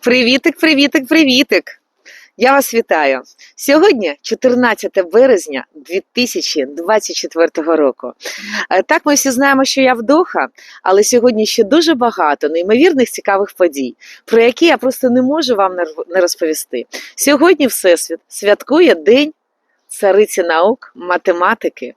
Привітик, привітик, привітик! Я вас вітаю. Сьогодні 14 березня 2024 року. Е, Так, ми всі знаємо, що я вдоха, але сьогодні ще дуже багато неймовірних цікавих подій, про які я просто не можу вам не розповісти. Сьогодні Всесвіт святкує День цариці наук, математики.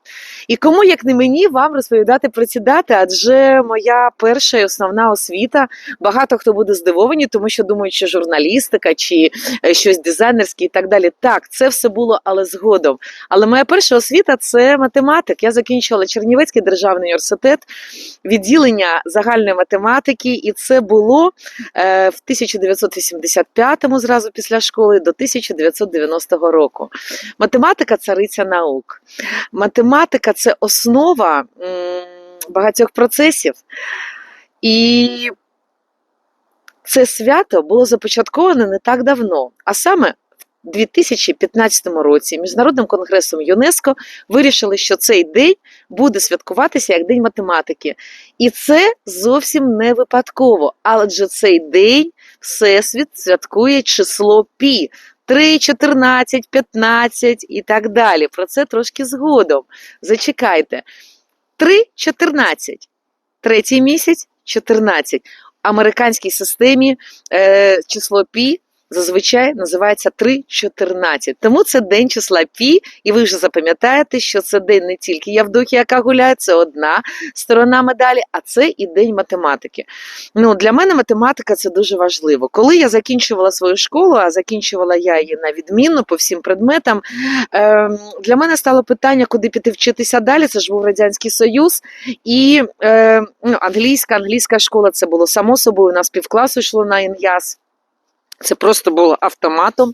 І кому, як не мені, вам розповідати про ці дати, адже моя перша і основна освіта Багато хто буде здивовані, тому що думають, що журналістика чи е, щось дизайнерське і так далі. Так, це все було, але згодом. Але моя перша освіта це математик. Я закінчувала Чернівецький державний університет, відділення загальної математики, і це було е, в 1985-му, зразу після школи, до 1990 року. Математика цариця наук. Математика це основа багатьох процесів. І це свято було започатковане не так давно, а саме в 2015 році Міжнародним конгресом ЮНЕСКО вирішили, що цей день буде святкуватися як День математики. І це зовсім не випадково, адже цей день Всесвіт святкує число Пі. 3, 14, 15 і так далі. Про це трошки згодом. Зачекайте. 3, 14. Третій місяць 14 американській системі е, число пі зазвичай називається 3.14. Тому це день числа пі, і ви вже запам'ятаєте, що це день не тільки Явдохи, яка гуляє, це одна сторона медалі, а це і день математики. Ну, для мене математика це дуже важливо. Коли я закінчувала свою школу, а закінчувала я її на відмінно по всім предметам, е, для мене стало питання, куди піти вчитися далі. Це ж був Радянський Союз. І е, ну, англійська, англійська школа це було само собою. У нас півкласу йшло на ін'яз. Це просто було автоматом.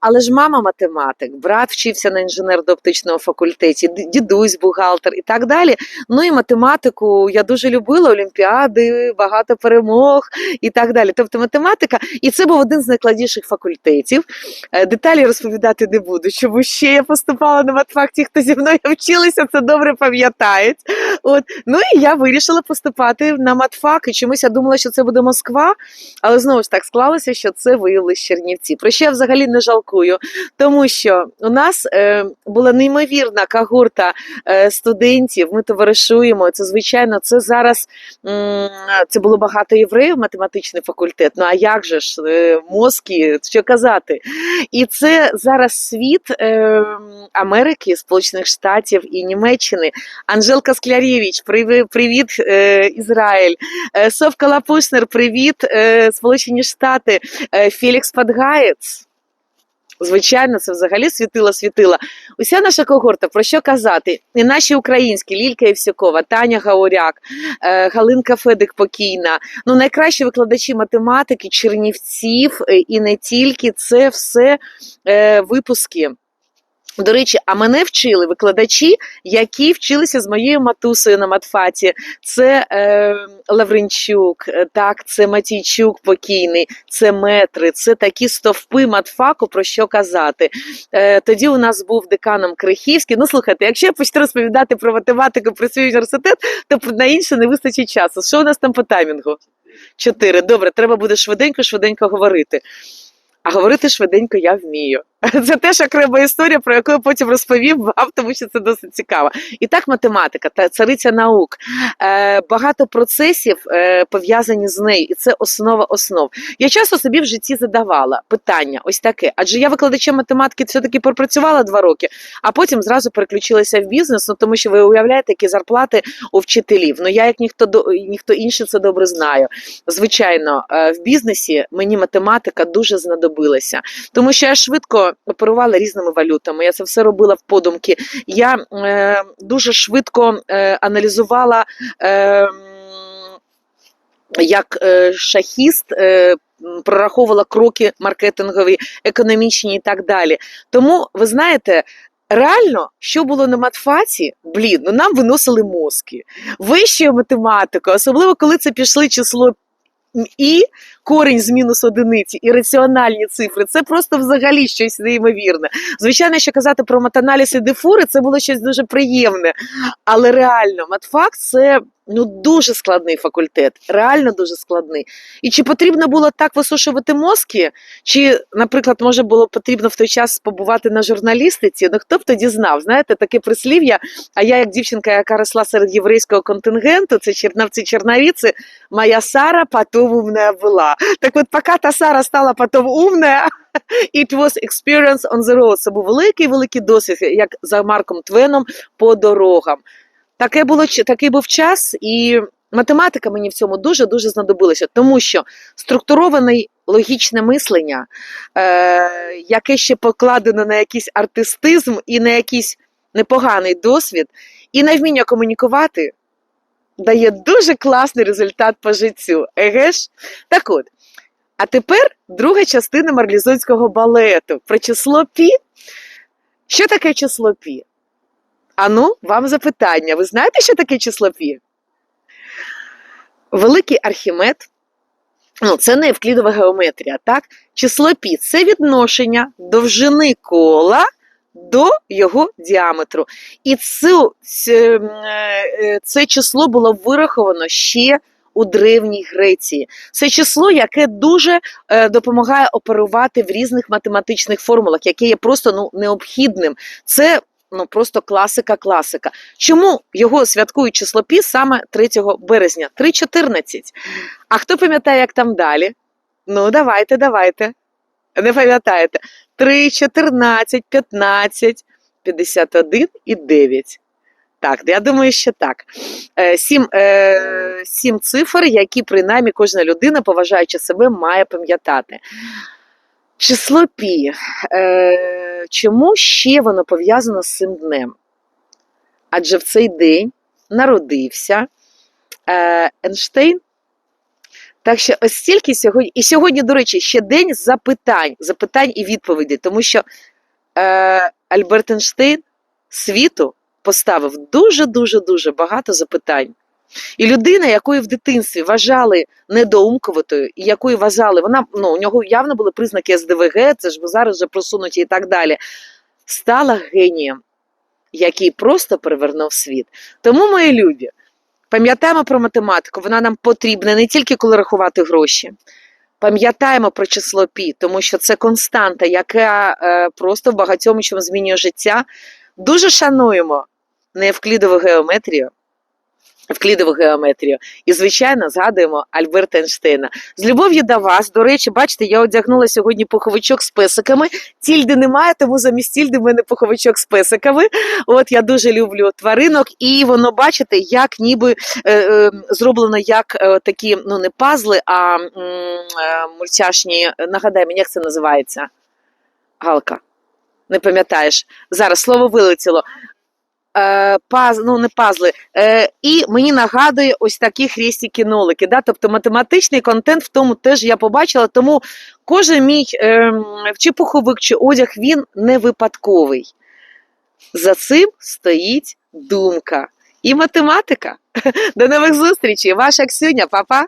Але ж мама математик, брат вчився на інженерно-оптичному факультеті, дідусь, бухгалтер і так далі. Ну і математику я дуже любила, олімпіади, багато перемог і так далі. Тобто математика, і це був один з найкладніших факультетів. Е, Деталі розповідати не буду, чому ще я поступала на матфак. Ті, хто зі мною вчилися, це добре пам'ятають. От. Ну і я вирішила поступати на матфак. І чомусь я думала, що це буде Москва, але знову ж так склалося, що це виявилось Чернівці. Про що я взагалі не жалкую, тому що у нас е, була неймовірна кагурта е, студентів. Ми товаришуємо. Це звичайно, це зараз м, це було багато євреїв, математичний факультет. Ну а як же ж е, мозки, що казати? І це зараз світ е, Америки, Сполучених Штатів і Німеччини. Анжелка Склярєвич, привіт, привіт е, Ізраїль. Е, Совка Лапушнер, привіт, е, Сполучені Штати, Е, Фелікс Падгаєць. Звичайно, це взагалі світила світила. Уся наша когорта, про що казати? І наші українські Лілька Євсюкова, Таня Гауряк, е, Галинка Федик покійна. Ну, найкращі викладачі математики, чернівців е, і не тільки це все випуски. До речі, а мене вчили викладачі, які вчилися з моєю матусею на матфаті. Це е, Лавренчук, е, так, це Матійчук покійний, це метри, це такі стовпи матфаку, про що казати. Е, тоді у нас був деканом Крихівський. Ну, слухайте, якщо я почну розповідати про математику про свій університет, то на інше не вистачить часу. Що у нас там по таймінгу? Чотири. Добре, треба буде швиденько, швиденько говорити. А говорити швиденько я вмію. Це теж окрема історія, про яку я потім розповім вам, тому що це досить цікаво. І так, математика та цариця наук. Е, багато процесів е, пов'язані з нею, і це основа основ. Я часто собі в житті задавала питання: ось таке. Адже я викладачем математики все-таки пропрацювала два роки, а потім зразу переключилася в бізнес, ну тому що ви уявляєте, які зарплати у вчителів. Ну я, як ніхто ніхто інший, це добре знаю. Звичайно, е, в бізнесі мені математика дуже знадобилася, тому що я швидко оперувала різними валютами. Я це все робила в подумки. Я е, дуже швидко е, аналізувала. Е, як е, шахіст е, прораховувала кроки маркетингові, економічні і так далі. Тому ви знаєте. Реально, що було на матфаці, блін, ну нам виносили мозки. Вищу математику, особливо коли це пішли число і корінь з мінус одиниці і раціональні цифри. Це просто взагалі щось неймовірне. Звичайно, що казати про матаналіз і дифури, це було щось дуже приємне. Але реально, матфак це ну дуже складний факультет, реально дуже складний. І чи потрібно було так висушувати мозки, чи, наприклад, може було потрібно в той час побувати на журналістиці? Ну хто б тоді знав? Знаєте, таке прислів'я. А я, як дівчинка, яка росла серед єврейського контингенту, це черновці черновіці, моя Сара потом умная Так от, поки та Сара стала потом умная, it was experience on the road. Це був великий великий досвід, як за Марком Твеном по дорогам. Таке було такий був час, і математика мені в цьому дуже дуже знадобилася, тому що структуроване логічне мислення, е, яке ще покладено на якийсь артистизм і на якийсь непоганий досвід, і на вміння комунікувати, дає дуже класний результат по життю. Еге ж? Так от. А тепер друга частина марлізонського балету про число пі. Що таке число пі? Ану, вам запитання. Ви знаєте, що таке число пі? Великий архімед, ну, це не евклідова геометрія, так? Число пі це відношення довжини кола до його діаметру. І цю, це, е, це число було вираховано ще у Древній Греції. Це число, яке дуже е, допомагає оперувати в різних математичних формулах, яке є просто ну, необхідним. Це ну, просто класика, класика. Чому його святкують число Пі саме 3 березня? 3.14. А хто пам'ятає, як там далі? Ну, давайте, давайте. Не пам'ятаєте? 3, 14, 15, 51 і 9. Так, я думаю, що так. Е, Сім, е, сім цифр, які принаймні кожна людина, поважаючи себе, має пам'ятати. Число пі. Е, чому ще воно пов'язано з цим днем? Адже в цей день народився е, Ейнштейн. Так що ось стільки сьогодні. І сьогодні, до речі, ще день запитань, запитань і відповідей, тому що е, Альберт Ейнштейн світу поставив дуже-дуже дуже багато запитань. І людина, якої в дитинстві вважали недоумковатою, і якої вважали, вона ну, у нього явно були признаки СДВГ, це ж зараз вже просунуті і так далі, стала генієм, який просто перевернув світ. Тому, мої любі, пам'ятаємо про математику, вона нам потрібна не тільки коли рахувати гроші. Пам'ятаємо про число пі, тому що це константа, яка е, просто в багатьому чому змінює життя. Дуже шануємо неевклідову геометрію, евклідову геометрію. І, звичайно, згадуємо Альберта Ейнштейна. З любов'ю до вас, до речі, бачите, я одягнула сьогодні пуховичок з песиками. Тільди немає, тому замість тільди в мене пуховичок з песиками. От я дуже люблю тваринок, і воно, бачите, як ніби е, е, зроблено як е, такі, ну не пазли, а е, мультяшні. Нагадай мені, як це називається? Галка. Не пам'ятаєш. Зараз слово вилетіло. Е, паз, ну не пазли. Е, і мені нагадує ось такі хрестики-нолики. Да? Тобто математичний контент в тому теж я побачила, тому кожен мій е, чи пуховик, чи одяг він не випадковий. За цим стоїть думка і математика. До нових зустрічей. Ваша Ксюня, папа.